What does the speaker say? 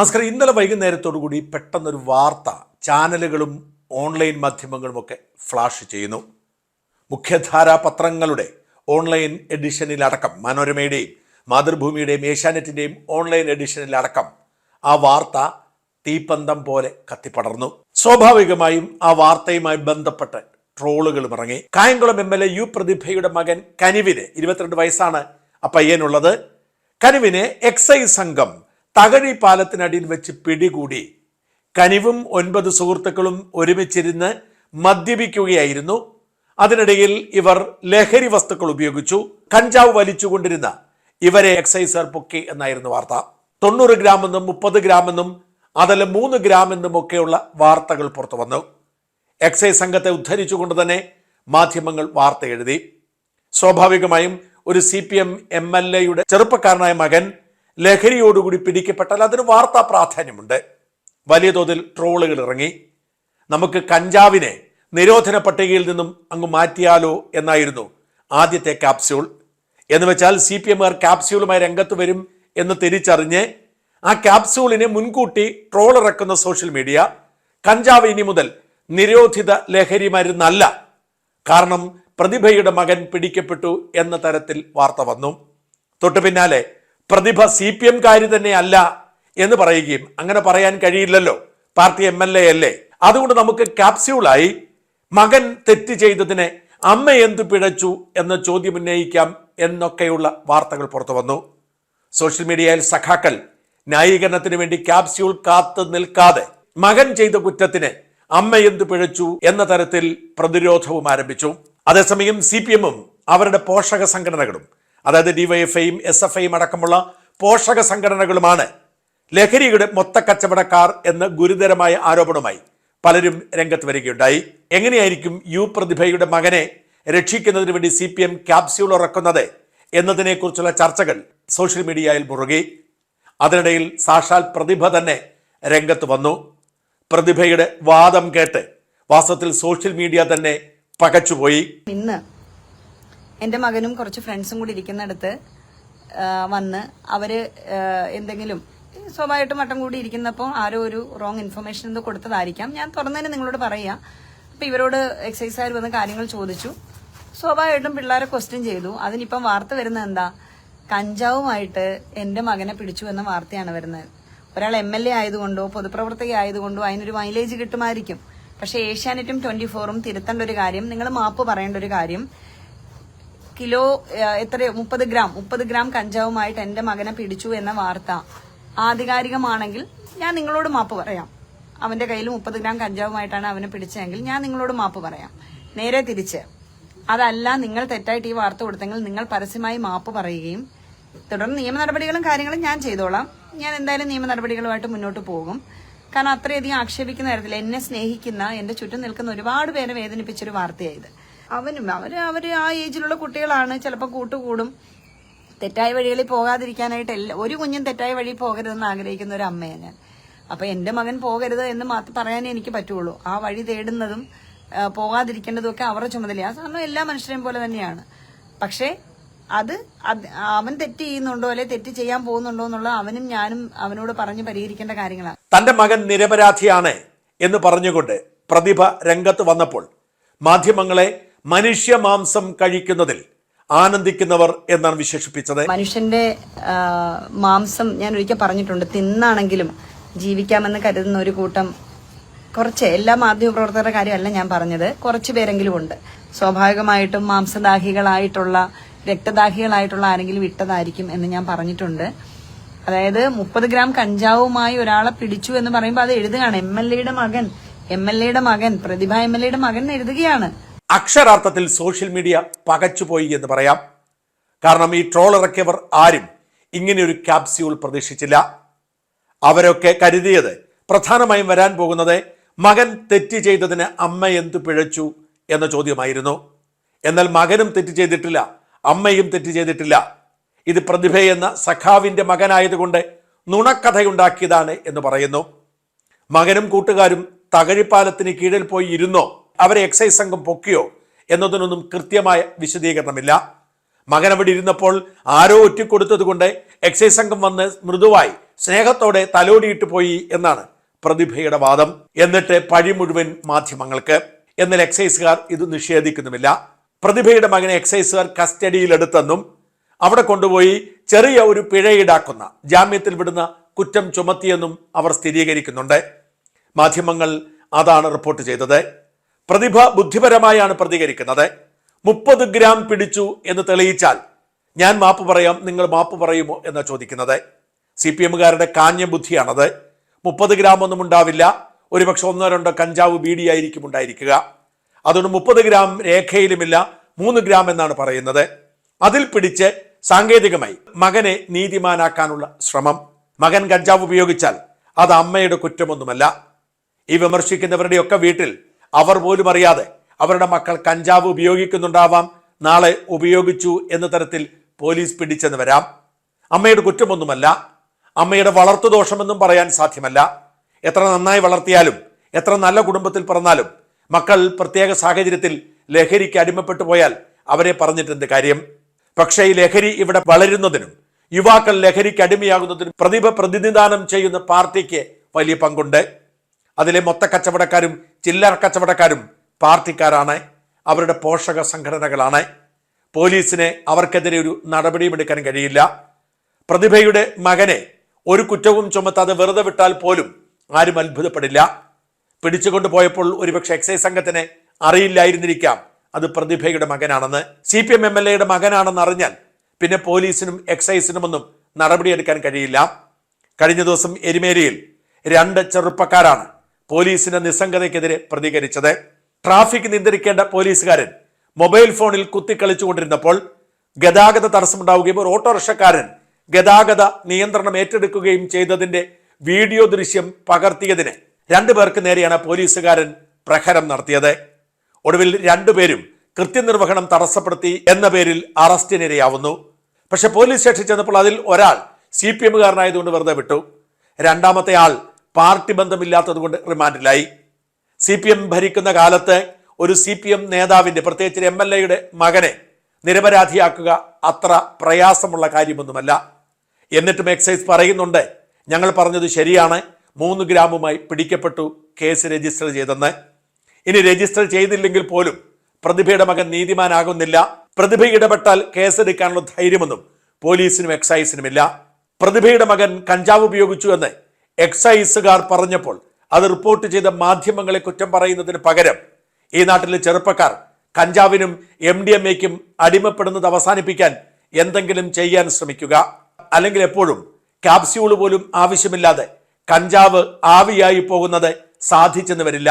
നമസ്കാരം. ഇന്നലെ വൈകുന്നേരത്തോടു കൂടി പെട്ടെന്നൊരു വാർത്ത ചാനലുകളും ഓൺലൈൻ മാധ്യമങ്ങളുമൊക്കെ ഫ്ലാഷ് ചെയ്യുന്നു. മുഖ്യധാരാ പത്രങ്ങളുടെ ഓൺലൈൻ എഡിഷനിലടക്കം മനോരമയുടെയും മാതൃഭൂമിയുടെയും ഏഷ്യാനെറ്റിന്റെയും ഓൺലൈൻ എഡിഷനിലടക്കം ആ വാർത്ത തീപ്പന്തം പോലെ കത്തിപ്പടർന്നു. സ്വാഭാവികമായും ആ വാർത്തയുമായി ബന്ധപ്പെട്ട് ട്രോളുകളും ഇറങ്ങി. Kayamkulam M L A U പ്രതിഭയുടെ മകൻ കനിവിന് ഇരുപത്തിരണ്ട് വയസ്സാണ് ആ പയ്യനുള്ളത്. കനിവിനെ എക്സൈസ് സംഘം തകഴി പാലത്തിനടിയിൽ വെച്ച് പിടികൂടി. കനിവും ഒൻപത് സുഹൃത്തുക്കളും ഒരുമിച്ചിരുന്ന് മദ്യപിക്കുകയായിരുന്നു. അതിനിടയിൽ ഇവർ ലഹരി വസ്തുക്കൾ ഉപയോഗിച്ചു. കഞ്ചാവ് വലിച്ചുകൊണ്ടിരുന്ന ഇവരെ എക്സൈസർ പൊക്കി എന്നായിരുന്നു വാർത്ത. തൊണ്ണൂറ് ഗ്രാം എന്നും മുപ്പത് ഗ്രാം എന്നും അതല്ല മൂന്ന് ഗ്രാം എന്നും ഒക്കെയുള്ള വാർത്തകൾ പുറത്തു വന്നു. എക്സൈസ് സംഘത്തെ ഉദ്ധരിച്ചുകൊണ്ട് തന്നെ മാധ്യമങ്ങൾ വാർത്ത എഴുതി. സ്വാഭാവികമായും ഒരു C P M M L എയുടെ ചെറുപ്പക്കാരനായ മകൻ ലഹരിയോടുകൂടി പിടിക്കപ്പെട്ടാൽ അതിന് വാർത്താ പ്രാധാന്യമുണ്ട്. വലിയ തോതിൽ ട്രോളുകൾ ഇറങ്ങി. നമുക്ക് കഞ്ചാവിനെ നിരോധന പട്ടികയിൽ നിന്നും അങ്ങ് മാറ്റിയാലോ എന്നായിരുന്നു ആദ്യത്തെ ക്യാപ്സ്യൂൾ. എന്ന് വെച്ചാൽ സി പി എമ്മുകാർ ക്യാപ്സ്യൂളുമായി രംഗത്ത് വരും എന്ന് തിരിച്ചറിഞ്ഞ് ആ ക്യാപ്സ്യൂളിനെ മുൻകൂട്ടി ട്രോൾ ഇറക്കുന്ന സോഷ്യൽ മീഡിയ കഞ്ചാവ് ഇനി മുതൽ നിരോധിത ലഹരി മരുന്നല്ല കാരണം പ്രതിഭയുടെ മകൻ പിടിക്കപ്പെട്ടു എന്ന തരത്തിൽ വാർത്ത വന്നു. തൊട്ടു പിന്നാലെ പ്രതിഭ സി പി എംകാരി തന്നെ അല്ല എന്ന് പറയുകയും അങ്ങനെ പറയാൻ കഴിയില്ലല്ലോ. പാർട്ടി എം എൽ എ അല്ലേ? അതുകൊണ്ട് നമുക്ക് ക്യാപ്സ്യൂളായി മകൻ തെറ്റ് ചെയ്തതിനെ അമ്മ എന്തു പിഴച്ചു എന്ന ചോദ്യം ഉന്നയിക്കാം എന്നൊക്കെയുള്ള വാർത്തകൾ പുറത്തു വന്നു. സോഷ്യൽ മീഡിയയിൽ സഖാക്കൾ ന്യായീകരണത്തിന് വേണ്ടി ക്യാപ്സ്യൂൾ കാത്തു നിൽക്കാതെ മകൻ ചെയ്ത കുറ്റത്തിന് അമ്മ എന്തു പിഴച്ചു എന്ന തരത്തിൽ പ്രതിരോധവും ആരംഭിച്ചു. അതേസമയം സി പി എമ്മും അവരുടെ പോഷക സംഘടനകളും അതായത് ഡിവൈഎഫ്ഐയും എസ് എഫ് ഐയും അടക്കമുള്ള പോഷക സംഘടനകളുമാണ്. ലഹരിയുടെ മൊത്തക്കച്ചവടക്കാർ എന്ന് ഗുരുതരമായ ആരോപണമായി പലരും രംഗത്ത് വരികയുണ്ടായി. എങ്ങനെയായിരിക്കും യു പ്രതിഭയുടെ മകനെ രക്ഷിക്കുന്നതിന് വേണ്ടി സി പി എം ക്യാപ്സ്യൂൾ ഇറക്കുന്നത് എന്നതിനെക്കുറിച്ചുള്ള ചർച്ചകൾ സോഷ്യൽ മീഡിയയിൽ മുറുകി. അതിനിടയിൽ സാക്ഷാൽ പ്രതിഭ തന്നെ രംഗത്ത് വന്നു. പ്രതിഭയുടെ വാദം കേട്ട് വാസ്തവത്തിൽ സോഷ്യൽ മീഡിയ തന്നെ പകച്ചുപോയി. എന്റെ മകനും കുറച്ച് ഫ്രണ്ട്സും കൂടി ഇരിക്കുന്നിടത്ത് വന്ന് അവർ എന്തെങ്കിലും സ്വാഭാവികമായിട്ടും വട്ടം കൂടി ഇരിക്കുന്നപ്പോൾ ആരോ ഒരു റോങ് ഇൻഫർമേഷൻ എന്തോ കൊടുത്തതായിരിക്കാം. ഞാൻ തുറന്നതിന് നിങ്ങളോട് പറയാ. അപ്പൊ ഇവരോട് എക്സൈസുകാർ വന്ന് കാര്യങ്ങൾ ചോദിച്ചു. സ്വാഭാവികമായിട്ടും പിള്ളേരെ ക്വസ്റ്റ്യൻ ചെയ്തു. അതിനിപ്പം വാർത്ത വരുന്നത് എന്താ? കഞ്ചാവുമായിട്ട് എന്റെ മകനെ പിടിച്ചു എന്ന വാർത്തയാണ് വരുന്നത്. ഒരാൾ എം എൽ എ ആയതുകൊണ്ടോ പൊതുപ്രവർത്തക ആയതുകൊണ്ടോ അതിനൊരു മൈലേജ് കിട്ടുമായിരിക്കും. പക്ഷേ ഏഷ്യാനെറ്റും ട്വന്റി ഫോറും തിരുത്തേണ്ട ഒരു കാര്യം നിങ്ങൾ മാപ്പ് പറയേണ്ട ഒരു കാര്യം കിലോ എത്ര? മുപ്പത് ഗ്രാം. മുപ്പത് ഗ്രാം കഞ്ചാവുമായിട്ട് എന്റെ മകനെ പിടിച്ചു എന്ന വാർത്ത ആധികാരികമാണെങ്കിൽ ഞാൻ നിങ്ങളോട് മാപ്പ് പറയാം. അവന്റെ കയ്യിൽ മുപ്പത് ഗ്രാം കഞ്ചാവുമായിട്ടാണ് അവനെ പിടിച്ചതെങ്കിൽ ഞാൻ നിങ്ങളോട് മാപ്പ് പറയാം. നേരെ തിരിച്ച്. അതല്ല നിങ്ങൾ തെറ്റായിട്ട് ഈ വാർത്ത കൊടുത്തെങ്കിൽ നിങ്ങൾ പരസ്യമായി മാപ്പ് പറയുകയും തുടർന്ന് നിയമ നടപടികളും കാര്യങ്ങളും ഞാൻ ചെയ്തോളാം. ഞാൻ എന്തായാലും നിയമ നടപടികളുമായിട്ട് മുന്നോട്ട് പോകും. കാരണം അത്രയധികം ആക്ഷേപിക്കുന്ന തരത്തിൽ എന്നെ സ്നേഹിക്കുന്ന എന്റെ ചുറ്റും നിൽക്കുന്ന ഒരുപാട് പേരെ വേദനിപ്പിച്ചൊരു വാർത്തയായത് അവനും അവർ അവർ ആ ഏജിലുള്ള കുട്ടികളാണ്. ചിലപ്പോൾ കൂട്ടുകൂടും. തെറ്റായ വഴികളിൽ പോകാതിരിക്കാനായിട്ട് എല്ലാ ഒരു കുഞ്ഞും തെറ്റായ വഴി പോകരുതെന്ന് ആഗ്രഹിക്കുന്ന ഒരു അമ്മയാണ് ഞാൻ. അപ്പൊ എന്റെ മകൻ പോകരുത് എന്ന് മാത്രം പറയാനേ എനിക്ക് പറ്റുള്ളൂ. ആ വഴി തേടുന്നതും പോകാതിരിക്കേണ്ടതും ഒക്കെ അവരുടെ ചുമതലയാണ് കാരണം എല്ലാ മനുഷ്യരെയും പോലെ തന്നെയാണ്. പക്ഷേ അത് അവൻ തെറ്റ് ചെയ്യുന്നുണ്ടോ അല്ലെ തെറ്റ് ചെയ്യാൻ പോകുന്നുണ്ടോ എന്നുള്ള അവനും ഞാനും അവനോട് പറഞ്ഞ് പരിഹരിക്കേണ്ട കാര്യങ്ങളാണ് തന്റെ മകൻ നിരപരാധിയാണ് എന്ന് പറഞ്ഞുകൊണ്ട് പ്രതിഭ രംഗത്ത് വന്നപ്പോൾ മാധ്യമങ്ങളെ മനുഷ്യ മാംസം കഴിക്കുന്നതിൽ ആനന്ദിക്കുന്നവർ എന്നാണ് വിശേഷിപ്പിച്ചത്. മനുഷ്യന്റെ മാംസം ഞാൻ ഒരിക്കൽ പറഞ്ഞിട്ടുണ്ട്. തിന്നാണെങ്കിലും ജീവിക്കാമെന്ന് കരുതുന്ന ഒരു കൂട്ടം കുറച്ച് എല്ലാ മാധ്യമപ്രവർത്തകരുടെ കാര്യമല്ല ഞാൻ പറഞ്ഞത്. കുറച്ച് പേരെങ്കിലും ഉണ്ട്. സ്വാഭാവികമായിട്ടും മാംസദാഹികളായിട്ടുള്ള രക്തദാഹികളായിട്ടുള്ള ആരെങ്കിലും ഇട്ടതായിരിക്കും എന്ന് ഞാൻ പറഞ്ഞിട്ടുണ്ട്. അതായത് മുപ്പത് ഗ്രാം കഞ്ചാവുമായി ഒരാളെ പിടിച്ചു എന്ന് പറയുമ്പോൾ അത് എഴുതുകയാണ്. എം എൽ എയുടെ മകൻ എം എൽ എയുടെ മകൻ പ്രതിഭ എം എൽ എയുടെ മകൻ എഴുതുകയാണ്. അക്ഷരാർത്ഥത്തിൽ സോഷ്യൽ മീഡിയ പകച്ചുപോയി എന്ന് പറയാം. കാരണം ഈ ട്രോൾ ഇറക്കിയവർ ആരും ഒരു ക്യാപ്സ്യൂൾ പ്രതീക്ഷിച്ചില്ല. അവരൊക്കെ കരുതിയത് പ്രധാനമായും വരാൻ പോകുന്നത് മകൻ തെറ്റ് ചെയ്തതിന് അമ്മ എന്തു പിഴച്ചു എന്ന ചോദ്യമായിരുന്നു. എന്നാൽ മകനും തെറ്റ് ചെയ്തിട്ടില്ല അമ്മയും തെറ്റ് ചെയ്തിട്ടില്ല. ഇത് പ്രതിഭ എന്ന സഖാവിന്റെ മകനായതുകൊണ്ട് നുണക്കഥയുണ്ടാക്കിയതാണ് എന്ന് പറയുന്നു. മകനും കൂട്ടുകാരും തകഴിപ്പാലത്തിന് കീഴിൽ പോയി ഇരുന്നോ? അവരെ എക്സൈസ് സംഘം പൊക്കിയോ എന്നതിനൊന്നും കൃത്യമായ വിശദീകരണമില്ല. മകൻ അവിടെ ഇരുന്നപ്പോൾ ആരോ ഒറ്റിക്കൊടുത്തത് കൊണ്ട് എക്സൈസ് സംഘം വന്ന് മൃദുവായി സ്നേഹത്തോടെ തലോടിയിട്ട് പോയി എന്നാണ് പ്രതിഭയുടെ വാദം. എന്നിട്ട് പഴി മുഴുവൻ മാധ്യമങ്ങൾക്ക്. എന്നാൽ എക്സൈസുകാർ ഇത് നിഷേധിക്കുന്നുമില്ല. പ്രതിഭയുടെ മകനെ എക്സൈസുകാർ കസ്റ്റഡിയിലെടുത്തെന്നും അവിടെ കൊണ്ടുപോയി ചെറിയ ഒരു പിഴ ഈടാക്കുന്ന ജാമ്യത്തിൽ വിടുന്ന കുറ്റം ചുമത്തിയെന്നും അവർ സ്ഥിരീകരിക്കുന്നുണ്ട്. മാധ്യമങ്ങൾ അതാണ് റിപ്പോർട്ട് ചെയ്തത്. പ്രതിഭ ബുദ്ധിപരമായാണ് പ്രതികരിക്കുന്നത്. മുപ്പത് ഗ്രാം പിടിച്ചു എന്ന് തെളിയിച്ചാൽ ഞാൻ മാപ്പ് പറയാം നിങ്ങൾ മാപ്പ് പറയുമോ എന്ന് ചോദിക്കുന്നത്. സി പി എമ്മുകാരുടെ കാഞ്ഞ ബുദ്ധിയാണത്. മുപ്പത് ഗ്രാം ഒന്നും ഉണ്ടാവില്ല. ഒരുപക്ഷെ ഒന്നോ രണ്ടോ കഞ്ചാവ് ബീഡിയായിരിക്കും ഉണ്ടായിരിക്കുക. അതുകൊണ്ട് മുപ്പത് ഗ്രാം രേഖയിലുമില്ല. മൂന്ന് ഗ്രാം എന്നാണ് പറയുന്നത്. അതിൽ പിടിച്ച് സാങ്കേതികമായി മകനെ നീതിമാനാക്കാനുള്ള ശ്രമം. മകൻ കഞ്ചാവ് ഉപയോഗിച്ചാൽ അത് അമ്മയുടെ കുറ്റമൊന്നുമല്ല. ഈ വിമർശിക്കുന്നവരുടെയൊക്കെ വീട്ടിൽ അവർ പോലും അറിയാതെ അവരുടെ മക്കൾ കഞ്ചാവ് ഉപയോഗിക്കുന്നുണ്ടാവാം നാളെ ഉപയോഗിച്ചു എന്ന തരത്തിൽ പോലീസ് പിടിച്ചെന്ന് വരാം. അമ്മയുടെ കുറ്റമൊന്നുമല്ല. അമ്മയുടെ വളർത്തു ദോഷമെന്നും പറയാൻ സാധ്യമല്ല. എത്ര നന്നായി വളർത്തിയാലും എത്ര നല്ല കുടുംബത്തിൽ പിറന്നാലും മക്കൾ പ്രത്യേക സാഹചര്യത്തിൽ ലഹരിക്ക് അടിമപ്പെട്ടു പോയാൽ അവരെ പറഞ്ഞിട്ടെന്ത് കാര്യം? പക്ഷേ ഈ ലഹരി ഇവിടെ വളരുന്നതിനും യുവാക്കൾ ലഹരിക്ക് അടിമയാകുന്നതിനും പ്രതിഭ പ്രതിനിധാനം ചെയ്യുന്ന പാർട്ടിക്ക് വലിയ പങ്കുണ്ട്. അതിലെ മൊത്ത കച്ചവടക്കാരും ചില്ലറ കച്ചവടക്കാരും പാർട്ടിക്കാരാണ്. അവരുടെ പോഷക സംഘടനകളാണ്. പോലീസിനെ അവർക്കെതിരെ ഒരു നടപടിയും എടുക്കാൻ കഴിയില്ല. പ്രതിഭയുടെ മകനെ ഒരു കുറ്റവും ചുമത്താതെ വെറുതെ വിട്ടാൽ പോലും ആരും അത്ഭുതപ്പെടില്ല. പിടിച്ചുകൊണ്ട് പോയപ്പോൾ ഒരുപക്ഷെ എക്സൈസ് സംഘത്തിന് അറിയില്ലായിരുന്നിരിക്കാം. അത് പ്രതിഭയുടെ മകനാണെന്ന്. C P M M L എയുടെ മകനാണെന്ന് അറിഞ്ഞാൽ പിന്നെ പോലീസിനും എക്സൈസിനുമൊന്നും നടപടിയെടുക്കാൻ കഴിയില്ല. കഴിഞ്ഞ ദിവസം എരുമേലിയിൽ രണ്ട് ചെറുപ്പക്കാരാണ് പോലീസിന്റെ നിസ്സംഗതയ്ക്കെതിരെ പ്രതികരിച്ചത്. ട്രാഫിക് നിയന്ത്രിക്കേണ്ട പോലീസുകാരൻ മൊബൈൽ ഫോണിൽ കുത്തിക്കളിച്ചുകൊണ്ടിരുന്നപ്പോൾ ഗതാഗത തടസ്സമുണ്ടാവുകയും ഒരു ഓട്ടോറിക്ഷക്കാരൻ ഗതാഗത നിയന്ത്രണം ഏറ്റെടുക്കുകയും ചെയ്തതിന്റെ വീഡിയോ ദൃശ്യം പകർത്തിയതിന് രണ്ടു പേർക്ക് നേരെയാണ് പോലീസുകാരൻ പ്രഹരം നടത്തിയത്. ഒടുവിൽ രണ്ടുപേരും കൃത്യനിർവഹണം തടസ്സപ്പെടുത്തി എന്ന പേരിൽ അറസ്റ്റിനിരയാവുന്നു. പക്ഷെ പോലീസ് സ്റ്റേഷൻ ചെന്നപ്പോൾ അതിൽ ഒരാൾ സി പി എമ്മുകാരനായതുകൊണ്ട് വെറുതെ വിട്ടു. രണ്ടാമത്തെ ആൾ പാർട്ടി ബന്ധമില്ലാത്തതുകൊണ്ട് റിമാൻഡിലായി. സി പി എം ഭരിക്കുന്ന കാലത്ത് ഒരു സി പി എം നേതാവിന്റെ പ്രത്യേകിച്ച് എം എൽ എയുടെ മകനെ നിരപരാധിയാക്കുക അത്ര പ്രയാസമുള്ള കാര്യമൊന്നുമല്ല. എന്നിട്ടും എക്സൈസ് പറയുന്നുണ്ട് ഞങ്ങൾ പറഞ്ഞത് ശരിയാണ്. മൂന്ന് ഗ്രാമുമായി പിടിക്കപ്പെട്ടു കേസ് രജിസ്റ്റർ ചെയ്തെന്ന്. ഇനി രജിസ്റ്റർ ചെയ്തില്ലെങ്കിൽ പോലും പ്രതിഭയുടെ മകൻ നീതിമാനാകുന്നില്ല. പ്രതിഭ ഇടപെട്ടാൽ കേസെടുക്കാനുള്ള ധൈര്യമൊന്നും പോലീസിനും എക്സൈസിനുമില്ല. പ്രതിഭയുടെ മകൻ കഞ്ചാവ് ഉപയോഗിച്ചു എന്ന് എക്സൈസുകാർ പറഞ്ഞപ്പോൾ അത് റിപ്പോർട്ട് ചെയ്ത മാധ്യമങ്ങളെ കുറ്റം പറയുന്നതിന് പകരം ഈ നാട്ടിലെ ചെറുപ്പക്കാർ കഞ്ചാവിനും എം ഡി എം എക്കും അടിമപ്പെടുന്നത് അവസാനിപ്പിക്കാൻ എന്തെങ്കിലും ചെയ്യാൻ ശ്രമിക്കുക. അല്ലെങ്കിൽ എപ്പോഴും ക്യാപ്സ്യൂൾ പോലും ആവശ്യമില്ലാതെ കഞ്ചാവ് ആവിയായി പോകുന്നത് സാധിച്ചെന്ന് വരില്ല.